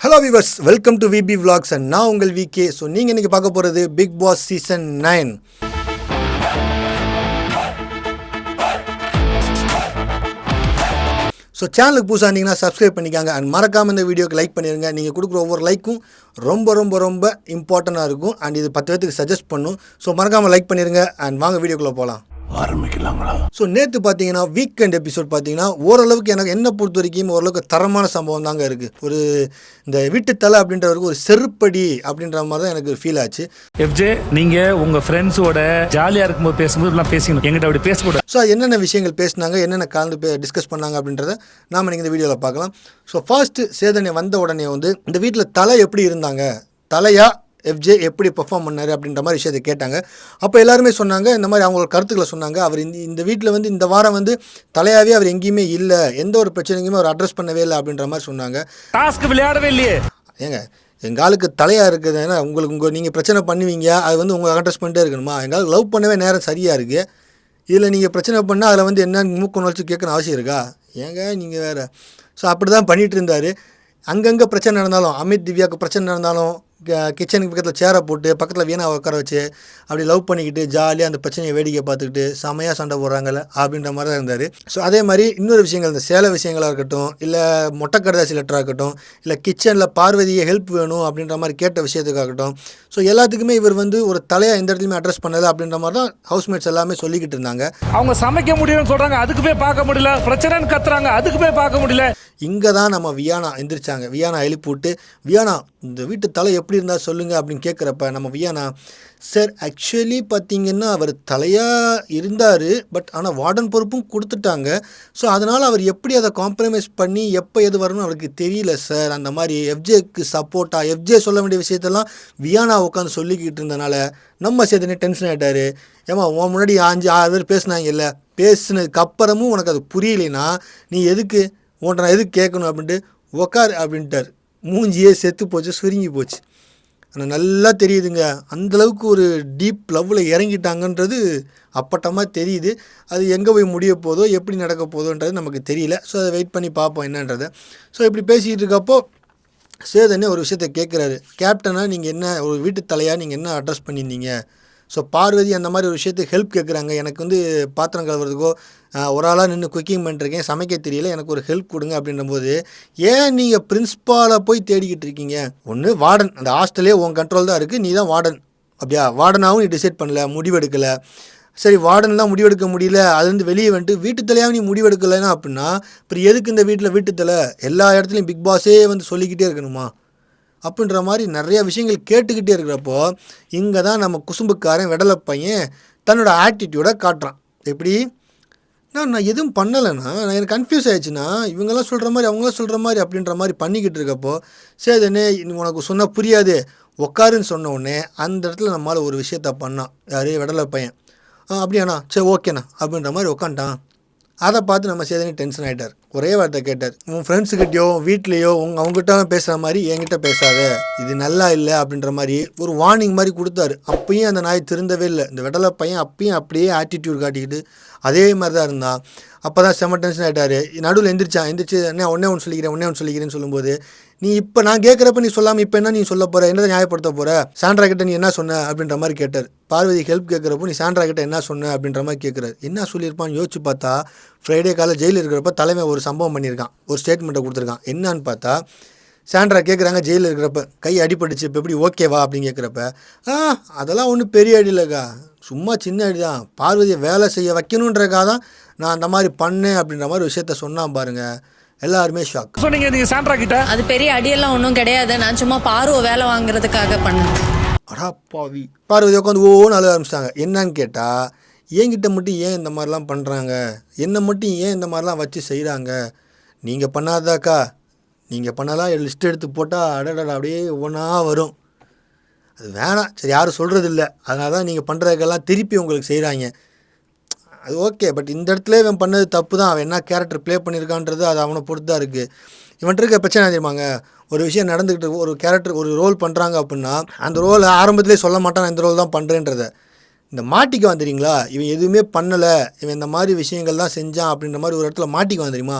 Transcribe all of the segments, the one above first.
Hello viewers welcome to VP vlogs and நான் உங்கள் VK so நீங்கள் இன்றைக்கி பார்க்க போகிறது Bigg Boss season nine so சேனலுக்கு புதுசாக இருந்தீங்கன்னா சப்ஸ்கிரைப் பண்ணிக்காங்க அண்ட் மறக்காமல் இந்த வீடியோக்கு லைக் பண்ணிடுங்க நீங்கள் கொடுக்குற ஒவ்வொரு லைக்கும் ரொம்ப ரொம்ப ரொம்ப இம்பார்ட்டண்ட்டாக இருக்கும். அண்ட் இது பத்து பேத்துக்கு சஜஸ்ட் பண்ணும். ஸோ மறக்காமல் லைக் பண்ணிடுங்க அண்ட் வாங்க வீடியோக்குள்ளே போகலாம் ஆரம்பிக்கலாங்களா? ஸோ நேற்று பார்த்தீங்கன்னா வீக்கெண்ட் எபிசோட் பார்த்தீங்கன்னா ஓரளவுக்கு எனக்கு என்ன பொறுத்த வரைக்கும் ஓரளவுக்கு தரமான சம்பவம் தாங்க இருக்குது ஒரு இந்த வீட்டுத்தலை அப்படின்றவருக்கு ஒரு செருப்படி அப்படின்ற மாதிரி தான் எனக்கு ஃபீல் ஆச்சு. எஃப்ஜே நீங்க உங்க ஃப்ரெண்ட்ஸோட ஜாலியா இருக்கும்போது பேசும்போது எல்லாம் பேசிக்கணும். எங்கிட்ட அப்படி பேசக்கூடாது. ஸோ என்னென்ன விஷயங்கள் பேசினாங்க என்னென்ன கலந்து டிஸ்கஸ் பண்ணாங்க அப்படின்றத நாம் நீங்கள் இந்த வீடியோவில் பார்க்கலாம். ஸோ ஃபர்ஸ்ட்டு சேதனை வந்த உடனே வந்து இந்த வீட்டில் தலை எப்படி இருந்தாங்க? தலையா எஃப்ஜே எப்படி பெர்ஃபார்ம் பண்ணாரு அப்படின்ற மாதிரி விஷயத்தை கேட்டாங்க. அப்போ எல்லாருமே சொன்னாங்க இந்த மாதிரி அவங்களோட கருத்துக்களை சொன்னாங்க. அவர் இந்த இந்த வீட்டில் வந்து இந்த வாரம் வந்து தலையாவே அவர் எங்கேயுமே இல்லை. எந்த ஒரு பிரச்சனைக்குமே அவர் அட்ரஸ் பண்ணவே இல்லை அப்படின்ற மாதிரி சொன்னாங்க. டாஸ்க் விளையாடவே இல்லையே. ஏங்க எங்கள் ஆளுக்கு தலையாக இருக்குது. ஏன்னா உங்களுக்கு உங்கள் நீங்கள் பிரச்சனை பண்ணுவீங்க. அது வந்து உங்களை அட்ரஸ் பண்ணிட்டே இருக்கணுமா? எங்கள் லவ் பண்ணவே நேரம் சரியாக இருக்குது இதில் நீங்கள் பிரச்சனை பண்ணால் அதில் வந்து என்ன மூக்கு நுழைச்சி கேட்கணும் அவசியம் இருக்கா? ஏங்க நீங்கள் வேறு. ஸோ அப்படி தான் பண்ணிகிட்டு இருந்தார். அங்கங்கே பிரச்சனை நடந்தாலும் அமித் திவ்யாவுக்கு பிரச்சனை நடந்தாலும் கிச்சனுக்கு பக்கத்தில் சேரை போட்டு பக்கத்தில் வீணாவை உட்கார வச்சு அப்படி லவ் பண்ணிக்கிட்டு ஜாலியாக அந்த பிரச்சனையை வேடிக்கை பார்த்துக்கிட்டு செமையாக சண்டை போடுறாங்கல்ல அப்படின்ற மாதிரி தான் இருந்தார். ஸோ அதே மாதிரி இன்னொரு விஷயங்கள் இந்த சேலை விஷயங்களாக இருக்கட்டும் இல்லை மொட்டை கடைதாசி லெட்டராக இருக்கட்டும் இல்லை கிச்சனில் பார்வதியை ஹெல்ப் வேணும் அப்படின்ற மாதிரி கேட்ட விஷயத்துக்காகட்டும் ஸோ எல்லாத்துக்குமே இவர் வந்து ஒரு தலையாக எந்த இடத்துலையுமே அட்ரஸ் பண்ணலை அப்படின்ற மாதிரி தான் ஹவுஸ்மேட்ஸ் எல்லாமே சொல்லிக்கிட்டு இருந்தாங்க. அவங்க சமைக்க முடியும்னு சொல்றாங்க அதுக்கு போய் பார்க்க முடியல. பிரச்சனைன்னு கத்துறாங்க அதுக்கு போய் பார்க்க முடியல. இங்கே தான் நம்ம வியானா எந்திரிச்சாங்க. வியானா எழுப்பி விட்டு வியானா இந்த வீட்டு தலை எப்படி இருந்தால் சொல்லுங்கள் அப்படின்னு கேட்குறப்ப நம்ம வியானா சார் ஆக்சுவலி பார்த்தீங்கன்னா அவர் தலையாக இருந்தார் பட் ஆனால் வார்டன் பொறுப்பும் கொடுத்துட்டாங்க. ஸோ அதனால் அவர் எப்படி அதை காம்ப்ரமைஸ் பண்ணி எப்போ எது வரணும் அவருக்கு தெரியல சார். அந்த மாதிரி எஃப்ஜேக்கு சப்போர்ட்டாக எஃப்ஜே சொல்ல வேண்டிய விஷயத்தெல்லாம் வியானா உட்காந்து சொல்லிக்கிட்டு இருந்தனால நம்ம சேர்த்துனே டென்ஷன் ஆகிட்டார் ஏமா உன் முன்னாடி அஞ்சு ஆறு பேர் பேசினாங்க இல்லை பேசினதுக்கு அப்புறமும் உனக்கு அது புரியலைன்னா நீ எதுக்கு உன்ட்ட நான் எதுக்கு கேட்கணும் அப்படின்ட்டு உக்கார் அப்படின்ட்டார். மூஞ்சியே செத்து போச்சு சுருங்கி போச்சு. ஆனால் நல்லா தெரியுதுங்க. அந்தளவுக்கு ஒரு டீப் லவ்வில் இறங்கிட்டாங்கன்றது அப்பட்டமாக தெரியுது. அது எங்கே போய் முடிய போதோ எப்படி நடக்க போதோன்றது நமக்கு தெரியல. ஸோ அதை வெயிட் பண்ணி பார்ப்போம் என்னன்றதை. ஸோ இப்படி பேசிக்கிட்டு இருக்கப்போ சேதனே ஒரு விஷயத்தை கேட்குறாரு. கேப்டனாக நீங்கள் என்ன ஒரு வீட்டு தலையாக நீங்கள் என்ன அட்ரஸ் பண்ணியிருந்தீங்க? ஸோ பார்வதி அந்த மாதிரி ஒரு விஷயத்துக்கு ஹெல்ப் கேட்குறாங்க எனக்கு வந்து பாத்திரம் கழுவுறதுக்கோ ஒரு ஆளாக நின்று குக்கிங் பண்ணிருக்கேன் சமைக்க தெரியல. எனக்கு ஒரு ஹெல்ப் கொடுங்க அப்படின்றபோது ஏன் நீங்கள் பிரின்ஸ்பாலை போய் தேடிக்கிட்டு இருக்கீங்க? ஒன்று வார்டன். அந்த ஹாஸ்டலே உன் கண்ட்ரோல் தான் இருக்குது நீ தான் வார்டன். அப்படியா? வார்டனாகவும் நீ டிசைட் பண்ணல முடிவெடுக்கலை. சரி வார்டன்லாம் முடிவெடுக்க முடியல. அதுலேருந்து வெளியே வந்துட்டு வீட்டு தலையாக நீ முடிவெடுக்கலைன்னா அப்படின்னா அப்புறம் எதுக்கு இந்த வீட்டில் வீட்டு தலை எல்லா இடத்துலையும் பிக் பாஸே வந்து சொல்லிக்கிட்டே இருக்கணுமா? அப்படின்ற மாதிரி நிறையா விஷயங்கள் கேட்டுக்கிட்டே இருக்கிறப்போ இங்கே தான் நம்ம குசும்புக்காரன் விடலை பையன் தன்னோட ஆட்டிடியூடை காட்டுறான். எப்படி? நான் நான் எதுவும் பண்ணலைன்னா நான் எனக்கு கன்ஃபியூஸ் ஆயிடுச்சுன்னா இவங்கெல்லாம் சொல்கிற மாதிரி அவங்களாம் சொல்கிற மாதிரி அப்படின்ற மாதிரி பண்ணிக்கிட்டு இருக்கப்போ சேதனே உனக்கு சொன்னால் புரியாது. உக்காருன்னு சொன்ன உடனே அந்த இடத்துல நம்மளால் ஒரு விஷயத்த பண்ணான். யார்? விடலை பையன். ஆ அப்படியாண்ணா. சரி ஓகேண்ணா. அப்படின்ற மாதிரி உக்காண்டான் அதை பார்த்து நம்ம சேதனி டென்ஷன் ஆகிட்டார் ஒரே வார்த்தை கேட்டார் உன் ஃப்ரெண்ட்ஸுக்கிட்டயோ வீட்லேயோ உங்க அவங்ககிட்ட பேசுகிற மாதிரி என்கிட்ட பேசாத. இது நல்லா இல்லை அப்படின்ற மாதிரி ஒரு வார்னிங் மாதிரி கொடுத்தாரு. அப்பயும் அந்த நாய் திருந்தவே இல்லை. இந்த விடலை பையன் அப்பயும் அப்படியே ஆட்டிடியூட் காட்டிக்கிட்டு அதே மாதிரி தான் இருந்தான். அப்போ தான் செம டென்ஷன் ஆகிட்டாரு நடுவில் எந்திரிச்சான். எந்திரிச்சு என்ன ஒன்னே ஒன்று சொல்லிக்கிறேன் ஒன்னே ஒன்று சொல்லிக்கிறேன்னு சொல்லும்போது நீ இப்போ நான் கேட்குறப்ப நீ சொல்லாமல் இப்போ என்ன நீ சொல்ல போகிற என்னதை நியாயப்படுத்த போகிற சாண்ட்ரா கிட்ட நீ என்ன சொன்ன? அப்படின்ற மாதிரி கேட்டார். பார்வதி ஹெல்ப் கேட்குறப்போ நீ சாண்ட்ரா கிட்ட என்ன சொன்ன? அப்படின்ற மாதிரி கேட்குறாரு என்ன சொல்லியிருப்பான்னு யோசிச்சு பார்த்தா ஃப்ரைடே காலை ஜெயிலில் இருக்கிறப்ப தலைமை ஒரு சம்பவம் பண்ணியிருக்கான். ஒரு ஸ்டேட்மெண்ட்டை கொடுத்துருக்கான். என்னன்னு பார்த்தா சாண்ட்ரா கேட்குறாங்க ஜெயிலில் இருக்கிறப்ப கை அடிபட்டுச்சு இப்போ எப்படி ஓகேவா அப்படின்னு கேட்குறப்ப ஆ அதெல்லாம் ஒன்றும் பெரிய அடி இல்லைக்கா. சும்மா சின்ன அடி தான். பார்வதியை வேலை செய்ய வைக்கணுன்றக்காக தான் நான் அந்த மாதிரி பண்ணேன். அப்படின்ற மாதிரி விஷயத்த சொன்னான் பாருங்கள் எல்லாருமே ஷாக் சொன்னீங்க நீங்க சாண்ட்ரா கிட்ட. அது பெரிய அடியெல்லாம் ஒன்றும் கிடையாது. நான் சும்மா பார்வை வேலை வாங்குறதுக்காக பண்ணேன். அடா பாவி. பார்வதி உட்காந்து ஓன்னு அழுக ஆரம்பிச்சிட்டாங்க. என்னன்னு கேட்டால் என்கிட்ட மட்டும் ஏன் இந்த மாதிரிலாம் பண்ணுறாங்க என்னை மட்டும் ஏன் இந்த மாதிரிலாம் வச்சு செய்கிறாங்க நீங்கள் பண்ணாதாக்கா. நீங்கள் பண்ணலாம் லிஸ்ட் எடுத்து போட்டால் அடடா அப்படியே ஒவ்வொன்றா வரும். அது வேணாம். சரி யாரும் சொல்கிறது இல்லை அதனால தான் நீங்கள் பண்ணுறதுக்கெல்லாம் திருப்பி உங்களுக்கு செய்கிறாங்க அது ஓகே பட் இந்த இடத்துல இவன் பண்ணது தப்பு தான் அவன் என்ன கேரக்டர் ப்ளே பண்ணியிருக்கான்றது அது அவனை பொறுத்து தான் இருக்குது இவன்ட்டு இருக்க பிரச்சனை தெரியுமாங்க? ஒரு விஷயம் நடந்துக்கிட்டு ஒரு கேரக்டர் ஒரு ரோல் பண்ணுறாங்க அப்படின்னா அந்த ரோல் ஆரம்பத்திலே சொல்ல மாட்டான் நான் இந்த ரோல் தான் பண்ணுறேன்றத இந்த மாட்டிக்க வந்துறீங்களா இவன் எதுவுமே பண்ணலை. இவன் இந்த மாதிரி விஷயங்கள் தான் செஞ்சான் அப்படின்ற மாதிரி ஒரு இடத்துல மாட்டிக்க வந்துடுமா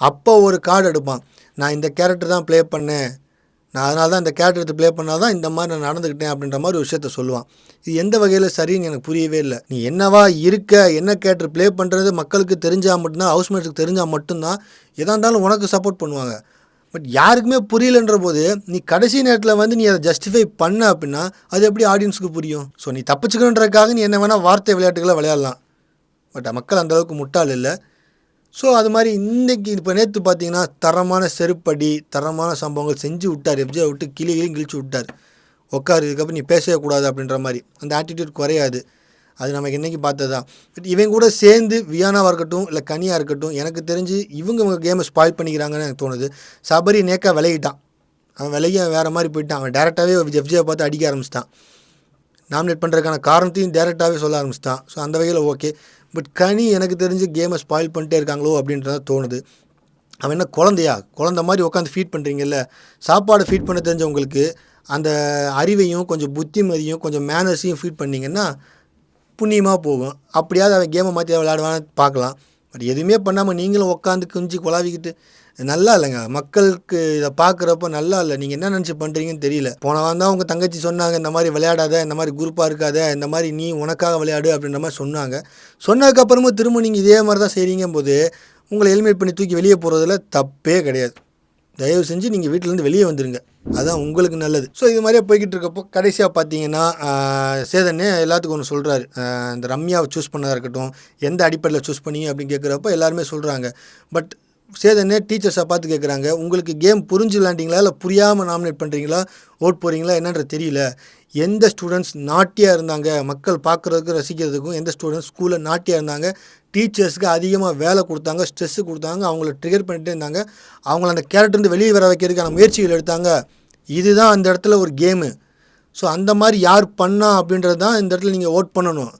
அப்போ ஒரு கார்டு எடுப்பான். நான் இந்த கேரக்டர் தான் ப்ளே பண்ணேன். நான் அதனால தான் இந்த கேரக்டர் எடுத்து ப்ளே பண்ணால் தான் இந்த மாதிரி நான் நடந்துக்கிட்டேன் அப்படின்ற மாதிரி ஒரு விஷயத்த சொல்லுவான். இது எந்த வகையில் சரின்னு எனக்கு புரியவே இல்லை. நீ என்னவா இருக்க என்ன கேரக்டர் ப்ளே பண்ணுறது மக்களுக்கு தெரிஞ்சால் மட்டும்தான் ஹவுஸ்மேட்ஸுக்கு தெரிஞ்சால் மட்டும்தான் எதாக இருந்தாலும் உனக்கு சப்போர்ட் பண்ணுவாங்க. பட் யாருக்குமே புரியலன்ற போது நீ கடைசி நேரத்தில் வந்து நீ அதை ஜஸ்டிஃபை பண்ண அப்படின்னா அது எப்படி ஆடியன்ஸுக்கு புரியும்? ஸோ நீ தப்பிச்சுக்கணுன்றதுக்காக நீ என்ன வேணால் வார்த்தை விளையாட்டுகளை விளையாடலாம். பட் மக்கள் அந்தளவுக்கு முட்டாள் இல்லை. ஸோ அது மாதிரி இன்றைக்கி இப்போ நேற்று பார்த்தீங்கன்னா தரமான செருப்படி தரமான சம்பவங்கள் செஞ்சு விட்டார். எஃப்ஜே விட்டு கிளி கிளி கிழிச்சு விட்டார். உட்காரு இதுக்கப்புறம் நீ பேசவே கூடாது அப்படின்ற மாதிரி. அந்த ஆட்டிடியூட் குறையாது. அது நமக்கு இன்றைக்கி பார்த்தது தான் பட் இவங்க கூட சேர்ந்து வியானாவாக இருக்கட்டும் இல்லை கனியாக இருக்கட்டும் எனக்கு தெரிஞ்சு இவங்க இவங்க கேமை ஸ்பாயில் பண்ணிக்கிறாங்கன்னு எனக்கு தோணுது. சபரி நேக்கா விளையிட்டான் அவன் விலையை வேறு மாதிரி போயிட்டான். அவன் டேரெக்டாகவே எஃப்ஜியை பார்த்து அடிக்க ஆரம்பிச்சிட்டான். நாமினேட் பண்ணுறதுக்கான காரணத்தையும் டேரெக்டாகவே சொல்ல ஆரம்பிச்சிட்டான். ஸோ அந்த வகையில் ஓகே பட் கனி எனக்கு தெரிஞ்சு கேமை ஸ்பாயில் பண்ணிட்டே இருக்காங்களோ அப்படின்றத தோணுது. அவன் என்ன குழந்தையா? குழந்த மாதிரி உட்காந்து ஃபீட் பண்ணுறீங்கல்ல சாப்பாடு ஃபீட் பண்ண தெரிஞ்சவங்களுக்கு அந்த அறிவையும் கொஞ்சம் புத்திமதியும் கொஞ்சம் மேனர்ஸையும் ஃபீட் பண்ணிங்கன்னா புண்ணியமாக போகும். அப்படியாவது அவன் கேமை மாற்றி விளையாடுவான்னு பார்க்கலாம். பட் எதுவுமே பண்ணாமல் நீங்களும் உட்காந்து குஞ்சு குழாவிக்கிட்டு நல்லா இல்லைங்க. மக்களுக்கு இதை பார்க்குறப்ப நல்லா இல்லை. நீங்கள் என்ன நினச்சி பண்ணுறீங்கன்னு தெரியல. போன தான் உங்கள் தங்கச்சி சொன்னாங்க இந்த மாதிரி விளையாடாத இந்த மாதிரி குரூப்பாக இருக்காத இந்த மாதிரி நீ உனக்காக விளையாடு அப்படின்ற மாதிரி சொன்னாங்க. சொன்னதுக்கப்புறமும் திரும்ப நீங்கள் இதே மாதிரி தான் செய்கிறீங்க போது உங்களை ஹெல்மெட் பண்ணி தூக்கி வெளியே போகிறதுல தப்பே கிடையாது. தயவு செஞ்சு நீங்கள் வீட்டிலேருந்து வெளியே வந்துடுங்க அதுதான் உங்களுக்கு நல்லது. ஸோ இது மாதிரியே போய்கிட்டு இருக்கப்போ கடைசியாக பார்த்தீங்கன்னா சேதனே எல்லாத்துக்கும் ஒன்று சொல்கிறாரு இந்த ரம்யாவை சூஸ் பண்ணதாக இருக்கட்டும் எந்த அடிப்படையில் சூஸ் பண்ணி அப்படின்னு கேட்குறப்ப எல்லாருமே சொல்கிறாங்க பட் சேதனே டீச்சர்ஸை பார்த்து கேட்குறாங்க உங்களுக்கு கேம் புரிஞ்சு விளாண்டிங்களா இல்லை புரியாமல் நாமினேட் பண்ணுறீங்களா ஓட் போகிறீங்களா என்னன்றது தெரியல. எந்த ஸ்டூடெண்ட்ஸ் நாட்டியாக இருந்தாங்க? மக்கள் பார்க்குறதுக்கும் ரசிக்கிறதுக்கும் எந்த ஸ்டூடெண்ட்ஸ் ஸ்கூலில் நாட்டியாக இருந்தாங்க? டீச்சர்ஸ்க்கு அதிகமாக வேலை கொடுத்தாங்க ஸ்ட்ரெஸ்ஸு கொடுத்தாங்க அவங்கள ட்ரிகர் பண்ணிகிட்டே இருந்தாங்க. அவங்கள அந்த கேரக்டர்ந்து வெளியே வர வைக்கிறதுக்கான முயற்சிகள் எடுத்தாங்க. இதுதான் அந்த இடத்துல ஒரு கேமு ஸோ அந்த மாதிரி யார் பண்ணா அப்படின்றது தான் இந்த இடத்துல நீங்கள் ஓட் பண்ணணும்.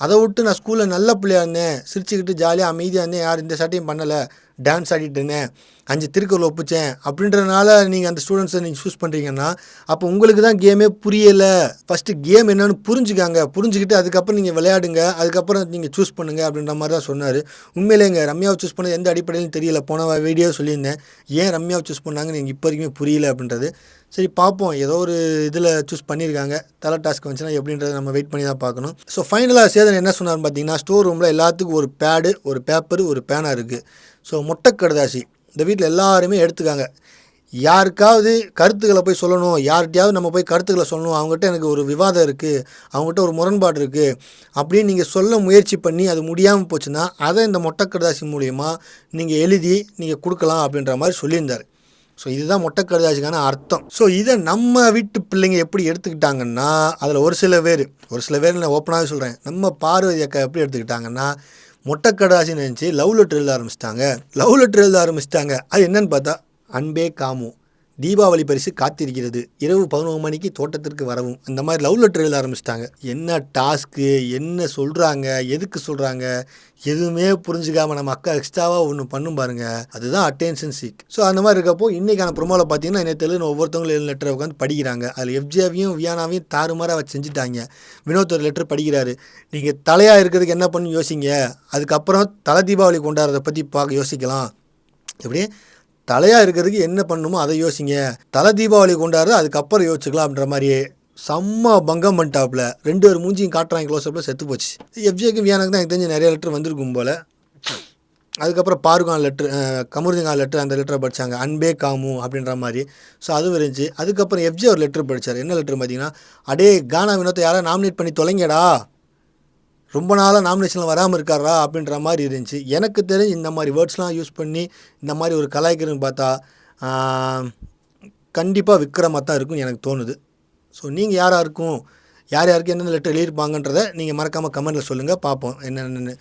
அதை விட்டு நான் ஸ்கூலில் நல்ல பிள்ளையா இருந்தேன். சிரிச்சுக்கிட்டு ஜாலியாக அமைதியாக இருந்தேன். யார் இந்த சட்டையும் பண்ணலை. டான்ஸ் ஆடிட்டு இருந்தேன். அஞ்சு திருக்குறள் ஒப்பிச்சேன். அப்படின்றதுனால நீங்கள் அந்த ஸ்டூடெண்ட்ஸை நீங்கள் சூஸ் பண்ணுறீங்கன்னா அப்போ உங்களுக்கு தான் கேமே புரியலை. ஃபஸ்ட்டு கேம் என்னன்னு புரிஞ்சுக்காங்க. புரிஞ்சுக்கிட்டு அதுக்கப்புறம் நீங்கள் விளையாடுங்க. அதுக்கப்புறம் நீங்கள் சூஸ் பண்ணுங்க அப்படின்ற மாதிரி தான் சொன்னார். உண்மையிலேங்க ரம்யாவை சூஸ் பண்ணது எந்த அடிப்படையிலும் தெரியல. போன வீடியோ சொல்லியிருந்தேன். ஏன் ரம்யாவை சூஸ் பண்ணாங்கன்னு எனக்கு இப்போ வரைக்குமே புரியல அப்படின்றது. சரி பார்ப்போம். ஏதோ ஒரு இதில் சூஸ் பண்ணியிருக்காங்க. தலை டாஸ்க் வந்துச்சுன்னா எப்படின்றத நம்ம வெயிட் பண்ணி தான் பார்க்கணும். ஸோ ஃபைனலாக சேதன் என்ன சொன்னார்னு பார்த்தீங்கன்னா ஸ்டோர் ரூமில் எல்லாத்துக்கும் ஒரு பேடு ஒரு பேப்பர் ஒரு பேனா இருக்குது ஸோ மொட்டை கடுதாசி இந்த வீட்டில் எல்லாருமே எடுத்துக்காங்க. யாருக்காவது கருத்துக்களை போய் சொல்லணும் யார்கிட்டையாவது நம்ம போய் கருத்துக்களை சொல்லணும் அவங்ககிட்ட எனக்கு ஒரு விவாதம் இருக்குது அவங்ககிட்ட ஒரு முரண்பாடு இருக்குது அப்படின்னு நீங்கள் சொல்ல முயற்சி பண்ணி அது முடியாமல் போச்சுன்னா அதை இந்த மொட்டை கடுதாசி நீங்கள் எழுதி நீங்கள் கொடுக்கலாம் அப்படின்ற மாதிரி சொல்லியிருந்தார். ஸோ இதுதான் மொட்டைக்கடதாசிக்கான அர்த்தம். ஸோ இதை நம்ம வீட்டு பிள்ளைங்க எப்படி எடுத்துக்கிட்டாங்கன்னா அதில் ஒரு சில பேர் ஒரு சில பேர் நான் ஓப்பனாகவே சொல்கிறேன் நம்ம பார்வதி அக்கா எப்படி எடுத்துக்கிட்டாங்கன்னா மொட்டை கடாசின்னு நினச்சி லவ் லெட்டர் எழுத ஆரம்பிச்சிட்டாங்க. லவ் லெட்டர் எழுத ஆரம்பிச்சிட்டாங்க. அது என்னன்னு பார்த்தா அன்பே காமு. தீபாவளி பரிசு காத்திருக்கிறது. இரவு பதினோரு மணிக்கு தோட்டத்திற்கு வரவும். இந்த மாதிரி லவ் லெட்டர் எழுத ஆரம்பிச்சிட்டாங்க. என்ன டாஸ்க்கு என்ன சொல்கிறாங்க எதுக்கு சொல்கிறாங்க எதுவுமே புரிஞ்சுக்காம நம்ம அக்கா எக்ஸ்ட்ராவாக ஒன்று பண்ணும் பாருங்க. அதுதான் அட்டென்ஷன் சீக் ஸோ அந்த மாதிரி இருக்கப்போ இன்றைக்கான ப்ரொமோவில் பார்த்தீங்கன்னா என்ன தெரியல ஒவ்வொருத்தவங்களும் எழுது லெட்டரை உட்காந்து படிக்கிறாங்க. அதில் எஃப்ஜியாவையும் வியானாவையும் தாறுமாறாக அவர் செஞ்சுட்டாங்க. வினோத் ஒரு லெட்டர் படிக்கிறாரு. நீங்கள் தலையாக இருக்கிறதுக்கு என்ன பண்ணு யோசிங்க. அதுக்கப்புறம் தலை தீபாவளி கொண்டாடுறதை பற்றி பார்க்க யோசிக்கலாம். எப்படி? தலையாக இருக்கிறதுக்கு என்ன பண்ணணுமோ அதை யோசிங்க. தலை தீபாவளி கொண்டாடுறது அதுக்கப்புறம் யோசிச்சுக்கலாம் அப்படின்ற மாதிரியே. செம்ம பங்கம் பண்ணிட்டாப்புல. ரெண்டு பேர் மூஞ்சியும் காட்டுறாங்க க்ளோஸ்அப்பில் செத்து போச்சு. எஃப்ஜேக்கு வியானுக்கு தான் எனக்கு தெரிஞ்ச நிறைய லெட்டர் வந்திருக்கும் போல். அதுக்கப்புறம் பாருகான் லெட்ரு கமருதிகான் லெட்ரு அந்த லெட்டரை படித்தாங்க அன்பே காமு அப்படின்ற மாதிரி. ஸோ அதுவும் இருந்துச்சு. அதுக்கப்புறம் எஃப்ஜே ஒரு லெட்ரு படித்தார் என்ன லெட்ரு பார்த்தீங்கன்னா அடே கானா வினோத்தை யாராவது நாமினேட் பண்ணி தொலைங்கடா. ரொம்ப நாளாக நாமினேஷனில் வராமல் இருக்காரா அப்படின்ற மாதிரி இருந்துச்சு. எனக்கு தெரிஞ்சு இந்த மாதிரி வேர்ட்ஸ்லாம் யூஸ் பண்ணி இந்த மாதிரி ஒரு கலாய்க்கிறன்னு பார்த்தா கண்டிப்பாக விக்ரமாக தான் இருக்கும் எனக்கு தோணுது. ஸோ நீங்கள் யாராக இருக்கும் யார் யாருக்கு என்னென்ன லெட்டர் எழுதியிருப்பாங்கன்றதை நீங்கள் மறக்காமல் கமெண்ட்டில் சொல்லுங்கள் பார்ப்போம் என்னென்னு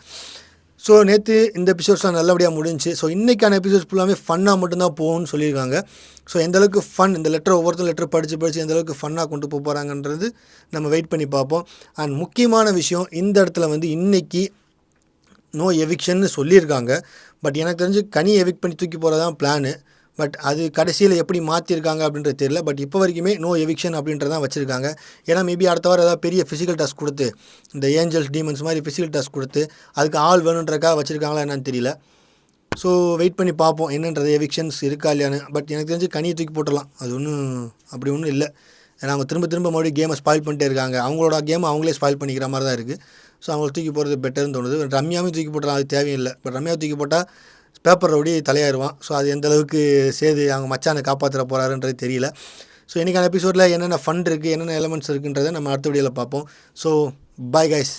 ஸோ நேற்று இந்த எபிசோட்ஸ்லாம் நல்லபடியாக முடிஞ்சுச்சு. ஸோ இன்றைக்கான எபிசோட்ஸ் ஃபுல்லாமே ஃபன்னாக மட்டும்தான் போகும்னு சொல்லியிருக்காங்க. ஸோ எந்தளவுக்கு ஃபன் இந்த லெட்டர் ஒவ்வொருத்தரும் லெட்டர் படித்து படித்து எந்தளவுக்கு ஃபன்னாக கொண்டு போக போகிறாங்கன்றது நம்ம வெயிட் பண்ணி பார்ப்போம். அண்ட் முக்கியமான விஷயம் இந்த இடத்துல வந்து இன்றைக்கி நோ எவிக்ஷன்னு சொல்லியிருக்காங்க. பட் எனக்கு தெரிஞ்சு கனி எவிக் பண்ணி தூக்கி போகிறதான் பிளானு பட் அது கடைசியில் எப்படி மாற்றிருக்காங்க அப்படின்றது தெரியல. பட் இப்போ வரைக்குமே நோ எவிக்ஷன் அப்படின்றதான் வச்சுருக்காங்க. ஏன்னா மேபி அடுத்த வாரம் ஏதாவது பெரிய ஃபிசிக்கல் டாஸ்க் கொடுத்து இந்த ஏஞ்சல்ஸ் டீமன்ஸ் மாதிரி ஃபிசிக்கல் டாஸ்க் கொடுத்து அதுக்கு ஆள் வேணுன்றக்காக வச்சுருக்காங்களா என்னன்னு தெரியல. ஸோ வெயிட் பண்ணி பார்ப்போம் என்னன்றது எவிக்ஷன்ஸ் இருக்கா இல்லையான்னு. பட் எனக்கு தெரிஞ்சு கனியை தூக்கி போட்டுடலாம். அது ஒன்றும் அப்படி ஒன்றும் இல்லை. ஏன்னா அவங்க திரும்ப திரும்ப மறுபடியும் கேமை ஸ்பாயில் பண்ணிட்டே இருக்காங்க. அவங்களோட கேமை அவங்களே ஸ்பாயில் பண்ணிக்கிற மாதிரி தான் இருக்குது ஸோ அவங்கள தூக்கி போகிறது பெட்டர்னு தோணுது. ரம்யாவும் தூக்கி போட்டுலாம் அது தேவையில்லை. பட் ரம்யாவை தூக்கி போட்டால் பேப்பர் ரவுடி தலையாயிருவான் ஸோ அது எந்த அளவுக்கு சேது அவங்க மச்சானை காப்பாற்ற போகிறாருன்றது தெரியல. ஸோ இன்றைக்கான எபிசோடில் என்னென்ன ஃபண்ட் இருக்குது என்னென்ன எலமெண்ட்ஸ் இருக்குன்றதை நம்ம அடுத்த வீடியோவில் பார்ப்போம். So bye guys